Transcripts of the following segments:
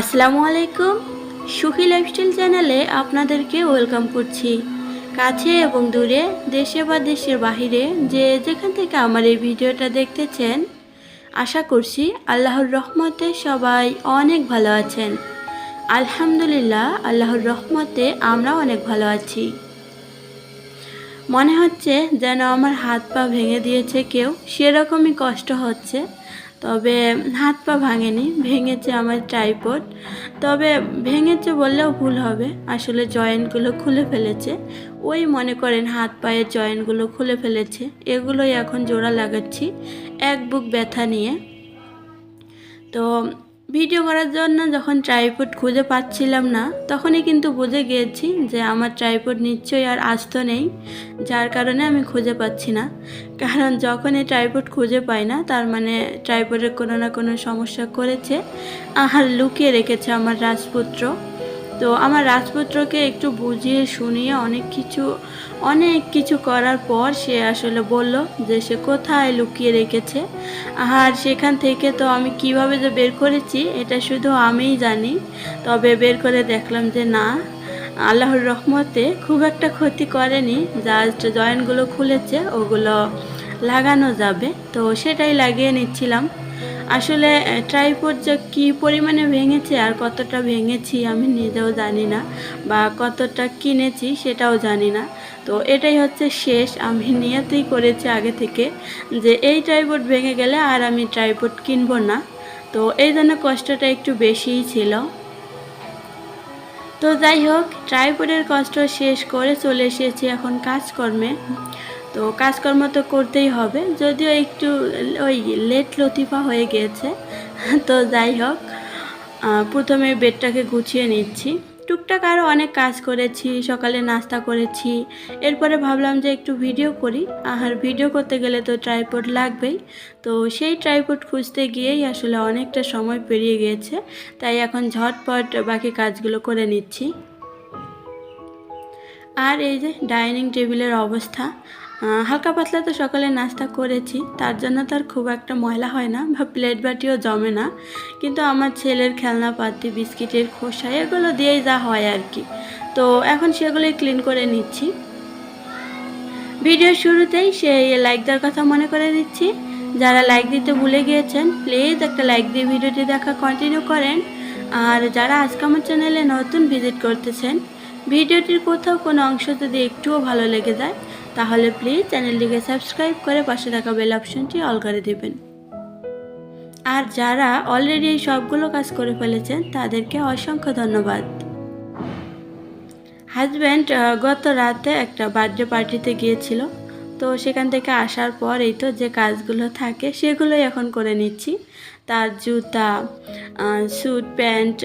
আসসালামু আলাইকুম। সুখী লাইফস্টাইল চ্যানেলে আপনাদেরকে ওয়েলকাম করছি। কাছে এবং দূরে, দেশে বা দেশের বাহিরে যে যেখান থেকে আমার এই ভিডিওটা দেখতেছেন, আশা করছি আল্লাহর রহমতে সবাই অনেক ভালো আছেন। আলহামদুলিল্লাহ, আল্লাহর রহমতে আমরা অনেক ভালো আছি। মনে হচ্ছে যেন আমার হাত পা ভেঙে দিয়েছে কেউ, সেরকমই কষ্ট হচ্ছে। তবে হাত পা ভাঙেনি, ভেঙেছে আমার ট্রাইপড তবে ভেঙেছে বললেও ভুল হবে। আসলে জয়েন্টগুলো খুলে ফেলেছে। ওই মনে করেন হাত পায়ের জয়েন্টগুলো খুলে ফেলেছে। এগুলোই এখন জোড়া লাগাচ্ছি, এক বুক ব্যথা নিয়ে। তো ভিডিও করার জন্য যখন ট্রাইপড খুঁজে পাচ্ছিলাম না, তখনই কিন্তু বুঝে গিয়েছি যে আমার ট্রাইপড নিশ্চয়ই আর আস্ত নেই, যার কারণে আমি খুঁজে পাচ্ছি না। কারণ যখন এই ট্রাইপড খুঁজে পাই না, তার মানে ট্রাইপডের কোনো না কোনো সমস্যা করেছে, আর লুকিয়ে রেখেছে আমার রাজপুত্র। তো আমার রাজপুত্রকে একটু বুঝিয়ে শুনিয়ে অনেক কিছু অনেক কিছু করার পর সে আসলে বলল যে সে কোথায় লুকিয়ে রেখেছে। আর সেখান থেকে তো আমি কীভাবে যে বের করেছি, এটা শুধু আমিই জানি। তবে বের করে দেখলাম যে না, আল্লাহর রহমতে খুব একটা ক্ষতি করেনি। জাস্ট জয়েন্টগুলো খুলেছে, ওগুলো লাগানো যাবে। তো সেটাই লাগিয়ে নিচ্ছিলাম। আসলে ট্রাইপড যে কী পরিমাণে ভেঙেছে আর কতটা ভেঙেছি আমি নিজেও জানি না বা কতটা কিনেছি সেটাও জানি না। তো এটাই হচ্ছে শেষ। আমি নিয়তেই করেছি আগে থেকে যে এই ট্রাইপড ভেঙে গেলে আর আমি ট্রাইপড কিনবো না। তো এই জন্য কষ্টটা একটু বেশিই ছিল। তো যাই হোক ট্রাইপডের কষ্ট শেষ করে চলে এসেছি এখন কাজকর্মে। তো কাজকর্ম তো করতেই হবে, যদিও একটু ওই লেট লতিফা হয়ে গিয়েছে। তো যাই হোক প্রথমে বেডটাকে গুছিয়ে নিচ্ছি। টুকটাক আরও অনেক কাজ করেছি, সকালে নাস্তা করেছি। এরপরে ভাবলাম যে একটু ভিডিও করি। আর ভিডিও করতে গেলে তো ট্রাইপড লাগবেই। তো সেই ট্রাইপড খুঁজতে গিয়েই আসলে অনেকটা সময় পেরিয়ে গিয়েছে। তাই এখন ঝটপট বাকি কাজগুলো করে নিচ্ছি। আর এই যে ডাইনিং টেবিলের অবস্থা। হালকা পাতলা তো সকালে নাস্তা করেছি, তার জন্য তার খুব একটা ময়লা হয় না, বা প্লেট বাটিও জমে না। কিন্তু আমার ছেলের খেলনা পাতি, বিস্কিটের খোসা, এগুলো দিয়েই যা হয় আর কি। তো এখন সেগুলোই ক্লিন করে নিচ্ছি। ভিডিওর শুরুতেই সেই লাইক দেওয়ার কথা মনে করে দিচ্ছি। যারা লাইক দিতে ভুলে গিয়েছেন প্লিজ একটা লাইক দিয়ে ভিডিওটি দেখা কন্টিনিউ করেন। আর যারা আজকে আমার চ্যানেলে নতুন ভিজিট করতেছেন, ভিডিওটির কোথাও কোনো অংশ যদি একটুও ভালো লেগে যায় তাহলে প্লিজ চ্যানেলটিকে সাবস্ক্রাইব করে পাশে থাকা বেল অপশনটি অল করে দেবেন। আর যারা অলরেডি এই সবগুলো কাজ করে ফেলেছেন, তাদেরকে অসংখ্য ধন্যবাদ। হাজব্যান্ড গত রাতে একটা বার্থডে পার্টিতে গিয়েছিল, তো সেখান থেকে আসার পর এই তো যে কাজগুলো থাকে, সেগুলোই এখন করে নিচ্ছি। তার জুতা স্যুট প্যান্ট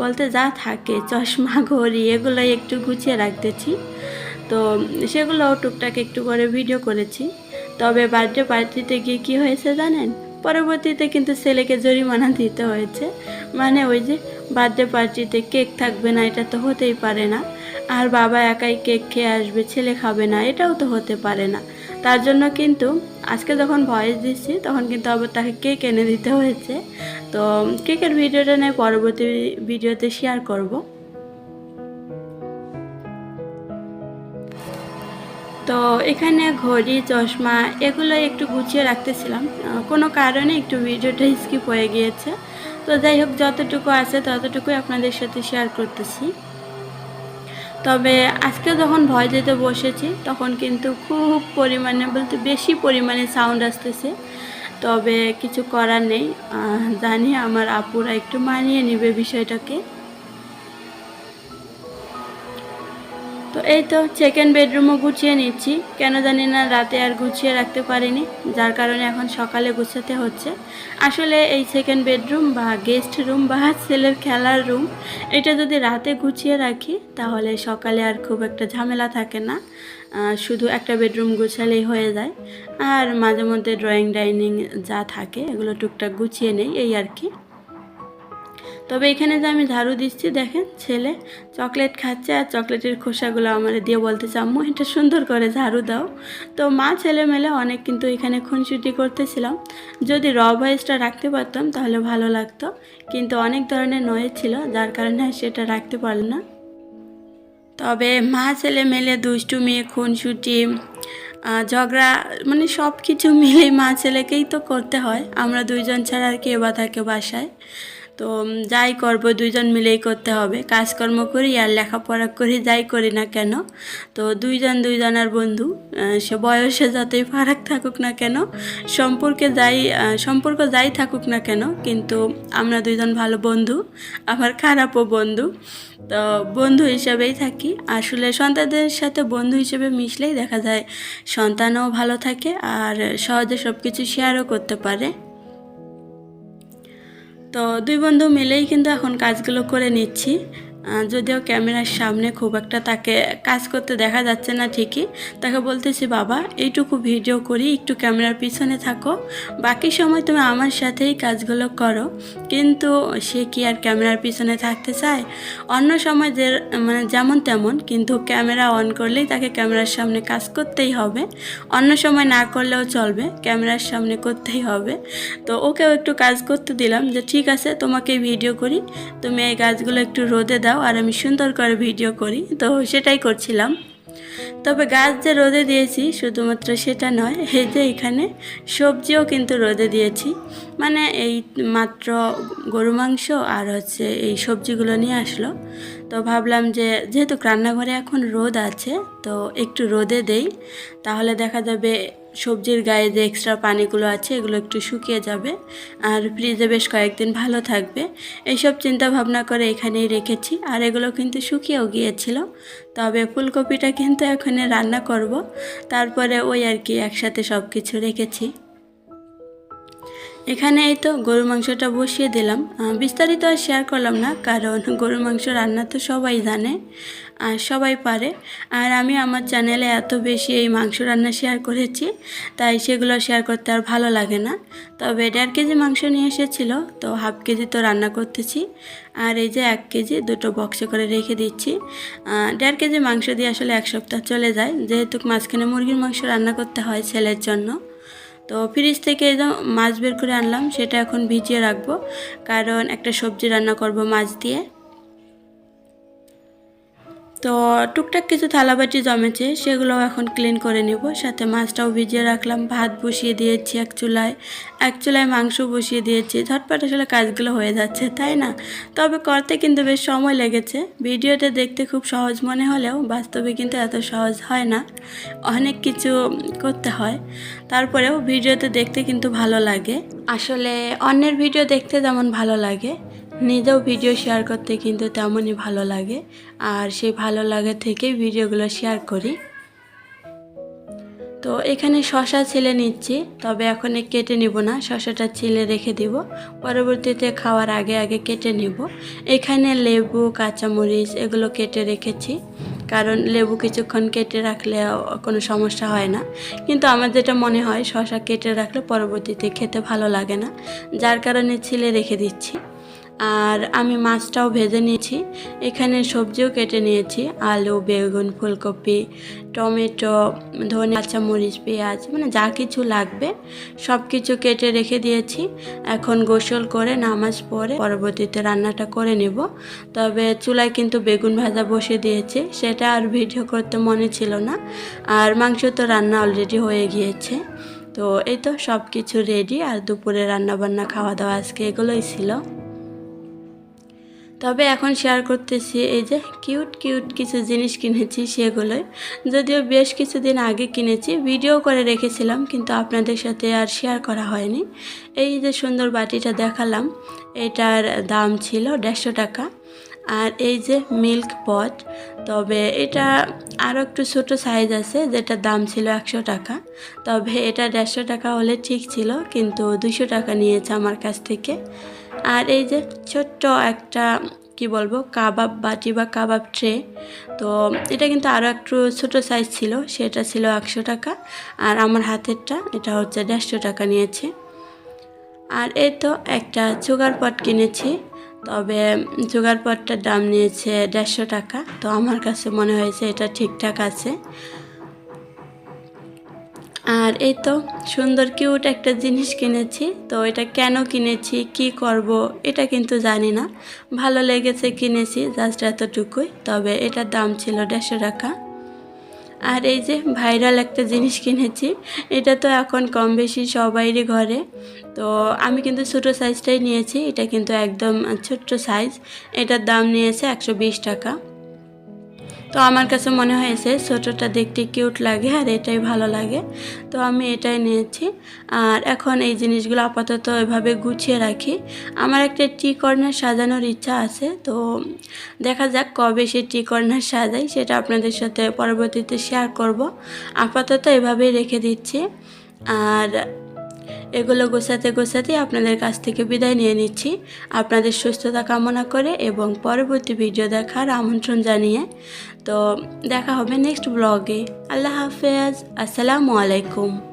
বলতে যা থাকে, চশমা, ঘড়ি, এগুলোই একটু গুছিয়ে রাখতেছি। তো সেগুলো টুকটাক একটু করে ভিডিও করেছি। তবে বার্থডে পার্টিতে গিয়ে কী হয়েছে জানেন? পরবর্তীতে কিন্তু ছেলেকে জরিমানা দিতে হয়েছে। মানে ওই যে বার্থডে পার্টিতে কেক থাকবে না, এটা তো হতেই পারে না। আর বাবা একাই কেক খেয়ে আসবে, ছেলে খাবে না, এটাও তো হতে পারে না। তার জন্য কিন্তু আজকে যখন ভয়েস দিচ্ছি, তখন কিন্তু আবার তাকে কেক এনে দিতে হয়েছে। তো কেকের ভিডিওটা নিয়ে পরবর্তী ভিডিওতে শেয়ার করব। তো এখানে ঘড়ি, চশমা এগুলো একটু গুছিয়ে রাখতেছিলাম। কোনো কারণে একটু ভিডিওটা স্কিপ হয়ে গিয়েছে। তো যাই হোক, যতটুকু আছে ততটুকুই আপনাদের সাথে শেয়ার করতেছি। তবে আজকে যখন ভয় যেতে বসেছি, তখন কিন্তু খুব পরিমাণে বলতে বেশি পরিমাণে সাউন্ড আসতেছে। তবে কিছু করার নেই। জানি আমার আপুরা একটু মানিয়ে নিবে বিষয়টাকে। তো এই তো সেকেন্ড বেডরুমও গুছিয়ে নিচ্ছি। কেন জানি না রাতে আর গুছিয়ে রাখতে পারিনি, যার কারণে এখন সকালে গুছাতে হচ্ছে। আসলে এই সেকেন্ড বেডরুম বা গেস্ট রুম বা ছেলের খেলার রুম এটা যদি রাতে গুছিয়ে রাখি, তাহলে সকালে আর খুব একটা ঝামেলা থাকে না। শুধু একটা বেডরুম গুছালেই হয়ে যায়। আর মাঝে মধ্যে ড্রয়িং ডাইনিং যা থাকে, এগুলো টুকটাক গুছিয়ে নেই, এই আর কি। তবে এখানে যে আমি ঝাড়ু দিচ্ছি, দেখেন ছেলে চকলেট খাচ্ছে আর চকলেটের খোসাগুলো আমার দিয়ে বলতে চাম্মু এটা সুন্দর করে ঝাড়ু দাও। তো মা, ছেলে মেলে অনেক কিন্তু এখানে খুনসুটি করতেছিলাম। যদি র ভয়েসটা রাখতে পারতাম তাহলে ভালো লাগতো, কিন্তু অনেক ধরনের নয়েজ ছিল, যার কারণে সেটা রাখতে পারল না। তবে মা, ছেলে মেলে দুষ্টুমি খুনসুটি ঝগড়া মানে সব কিছু মিলেই মা, ছেলেকেই তো করতে হয়। আমরা দুইজন ছাড়া আর কেউ বা থাকে বাসায়। তো যাই করব, দুইজন মিলেই করতে হবে। কাজকর্ম করি আর লেখাপড়া করি, যাই করি না কেন। তো, দুইজন দুইজনের বন্ধু সে বয়সে যতই ফারাক থাকুক না কেন, সম্পর্কে যাই সম্পর্ক যাই থাকুক না কেন, কিন্তু আমরা দুইজন ভালো বন্ধু, আবার খারাপও বন্ধু। তো, বন্ধু হিসাবেই থাকি। আসলে সন্তানদের সাথে বন্ধু হিসেবে মিশলেই দেখা যায় সন্তানও ভালো থাকে আর সহজে সব কিছু শেয়ারও করতে পারে। তো দুই বন্ধু মিলেই কিন্তু এখন কাজগুলো করে নিচ্ছি। যদিও ক্যামেরার সামনে খুব একটা তাকে কাজ করতে দেখা যাচ্ছে না ঠিকই। তাকে বলতেছি, বাবা, এইটুকু ভিডিও করি, একটু ক্যামেরার পিছনে থাকো। বাকি সময় তুমি আমার সাথেই কাজগুলো করো। কিন্তু সে কি আর ক্যামেরার পিছনে থাকতে চায়? অন্য সময় যে মানে যেমন তেমন, কিন্তু ক্যামেরা অন করলেই তাকে ক্যামেরার সামনে কাজ করতেই হবে। অন্য সময় না করলেও চলবে, ক্যামেরার সামনে করতেই হবে। তো ওকেও একটু কাজ করতে দিলাম যে, ঠিক আছে, তোমাকে ভিডিও করি। তুমি এই গাছগুলো একটু রোদে দাও। আর আমি সুন্দর করে ভিডিও করি। তো সেটাই করছিলাম। তবে গাছ যে রোদে দিয়েছি, শুধুমাত্র সেটা নয়, এই যে এখানে সবজিও কিন্তু রোদে দিয়েছি। মানে এই মাত্র গরু মাংস আর হচ্ছে এই সবজিগুলো নিয়ে আসলো। তো ভাবলাম যে, যেহেতু রান্নাঘরে এখন রোদ আছে, তো একটু রোদে দেই। তাহলে দেখা যাবে সবজির গায়ে যে এক্সট্রা পানিগুলো আছে, এগুলো একটু শুকিয়ে যাবে। আর ফ্রিজে বেশ কয়েকদিন ভালো থাকবে। এইসব চিন্তা ভাবনা করে এখানেই রেখেছি। আর এগুলো কিন্তু শুকিয়েও গিয়েছিল। তবে ফুলকপিটা কিন্তু এখানে রান্না করব। তারপরে ওই আর কি একসাথে সব কিছু রেখেছি। এখানে এই তো গরুর মাংসটা বসিয়ে দিলাম। বিস্তারিত আর শেয়ার করলাম না, কারণ গরুর মাংস রান্না তো সবাই জানে আর সবাই পারে। আর আমি আমার চ্যানেলে এত বেশি এই মাংস রান্না শেয়ার করেছি, তাই সেগুলো শেয়ার করতে আর ভালো লাগে না। তবে দেড় কেজি মাংস নিয়ে এসেছিল, তো হাফ কেজি তো রান্না করতেছি। আর এই যে এক কেজি দুটো বক্সে করে রেখে দিচ্ছি। দেড় কেজি মাংস দিয়ে আসলে এক সপ্তাহ চলে যায়, যেহেতু মাঝখানে মুরগির মাংস রান্না করতে হয় ছেলের জন্য। তো ফ্রিজ থেকে মাছ বের করে আনলাম, সেটা এখন ভিজিয়ে রাখব। কারণ একটা সবজি রান্না করব মাছ দিয়ে। তো টুকটাক কিছু থালাবাটি জমেছে সেগুলো এখন ক্লিন করে নিব। সাথে মাছটাও ভিজিয়ে রাখলাম। ভাত বসিয়ে দিয়েছি এক চুলায়। এক চুলায় মাংস বসিয়ে দিয়েছি। ঝটপট আসলে কাজগুলো হয়ে যাচ্ছে, তাই না? তবে করতে কিন্তু বেশ সময় লেগেছে। ভিডিওতে দেখতে খুব সহজ মনে হলেও বাস্তবে কিন্তু এত সহজ হয় না। অনেক কিছু করতে হয়। তারপরেও ভিডিওতে দেখতে কিন্তু ভালো লাগে। আসলে অন্যের ভিডিও দেখতে যেমন ভালো লাগে নিজেও ভিডিও শেয়ার করতে কিন্তু তেমনই ভালো লাগে। আর সেই ভালো লাগে থেকেই ভিডিওগুলো শেয়ার করি। তো এখানে শশা ছিলে নিচ্ছি, তবে এখন কেটে নিব না, শশাটা ছিলে রেখে দিব। পরবর্তীতে খাওয়ার আগে আগে কেটে নিব। এখানে লেবু, কাঁচামরিচ এগুলো কেটে রেখেছি, কারণ লেবু কিছুক্ষণ কেটে রাখলে কোনো সমস্যা হয় না। কিন্তু আমার যেটা মনে হয়, শশা কেটে রাখলে পরবর্তীতে খেতে ভালো লাগে না, যার কারণে ছিলে রেখে দিচ্ছি। আর আমি মাছটাও ভেজে নিয়েছি। এখানে সবজিও কেটে নিয়েছি, আলু, বেগুন, ফুলকপি, টমেটো, ধনে কাঁচামরিচ পেঁয়াজ মানে যা কিছু লাগবে সব কিছু কেটে রেখে দিয়েছি। এখন গোসল করে নামাজ পড়ে পরবর্তীতে রান্নাটা করে নেব। তবে চুলায় কিন্তু বেগুন ভাজা বসে দিয়েছে, সেটা আর ভিডিও করতে মনে ছিল না। আর মাংস তো রান্না অলরেডি হয়ে গিয়েছে। তো এই তো সব কিছু রেডি আর দুপুরে রান্না বান্না খাওয়া দাওয়া আজকে এগুলোই ছিল। তবে এখন শেয়ার করতেছি এই যে কিউট কিউট কিছু জিনিস কিনেছি সেগুলোই। যদিও বেশ কিছুদিন আগে কিনেছি ভিডিও করে রেখেছিলাম, কিন্তু আপনাদের সাথে আর শেয়ার করা হয়নি। এই যে সুন্দর বাটিটা দেখালাম, এটার দাম ছিল দেড়শো টাকা। আর এই যে মিল্ক পট, তবে এটা আরও একটু ছোটো সাইজ আছে, যেটার দাম ছিল একশো টাকা। তবে এটা দেড়শো টাকা হলে ঠিক ছিল, কিন্তু দুশো টাকা নিয়েছে আমার কাছ থেকে। আর এই যে ছোট্ট একটা, কি বলব, কাবাব বাটি বা কাবাব ট্রে, তো এটা কিন্তু আরও একটু ছোটো সাইজ ছিল, সেটা ছিল একশো টাকা। আর আমার হাতেরটা, এটা হচ্ছে দেড়শো টাকা নিয়েছে। আর এই তো একটা সুগার পট কিনেছি। তবে জোগাড় পটটার দাম নিয়েছে দেড়শো টাকা। তো আমার কাছে মনে হয়েছে এটা ঠিকঠাক আছে। আর এই তো সুন্দর কিউট একটা জিনিস কিনেছি। তো এটা কেন কিনেছি, কি করব এটা কিন্তু জানি না। ভালো লেগেছে কিনেছি জাস্ট এতটুকুই। তবে এটার দাম ছিল দেড়শো টাকা। আর এই যে ভাইরাল একটা জিনিস কিনেছি, এটা তো এখন কম বেশি সবাইরই ঘরে। তো আমি কিন্তু ছোটো সাইজটাই নিয়েছি, এটা কিন্তু একদম ছোট্ট সাইজ এটার দাম নিয়েছে একশো বিশ টাকা। তো আমার কাছে মনে হয়েছে ছোটোটা দেখতে কিউট লাগে আর এটাই ভালো লাগে। তো আমি এটাই নিয়েছি। আর এখন এই জিনিসগুলো আপাতত এভাবে গুছিয়ে রাখি। আমার একটা টি কর্নার সাজানোর ইচ্ছা আছে, তো দেখা যাক কবে সে টি কর্নার সাজাই, সেটা আপনাদের সাথে পরবর্তীতে শেয়ার করব। আপাতত এভাবেই রেখে দিচ্ছি। আর এগুলো গোছাতে গোছাতে আপনাদের কাছ থেকে বিদায় নিয়ে নিচ্ছি। আপনাদের সুস্থতা কামনা করে এবং পরবর্তী ভিডিও দেখার আমন্ত্রণ জানিয়ে। তো দেখা হবে নেক্সট ব্লগে। আল্লাহ হাফেজ। আসসালামু আলাইকুম।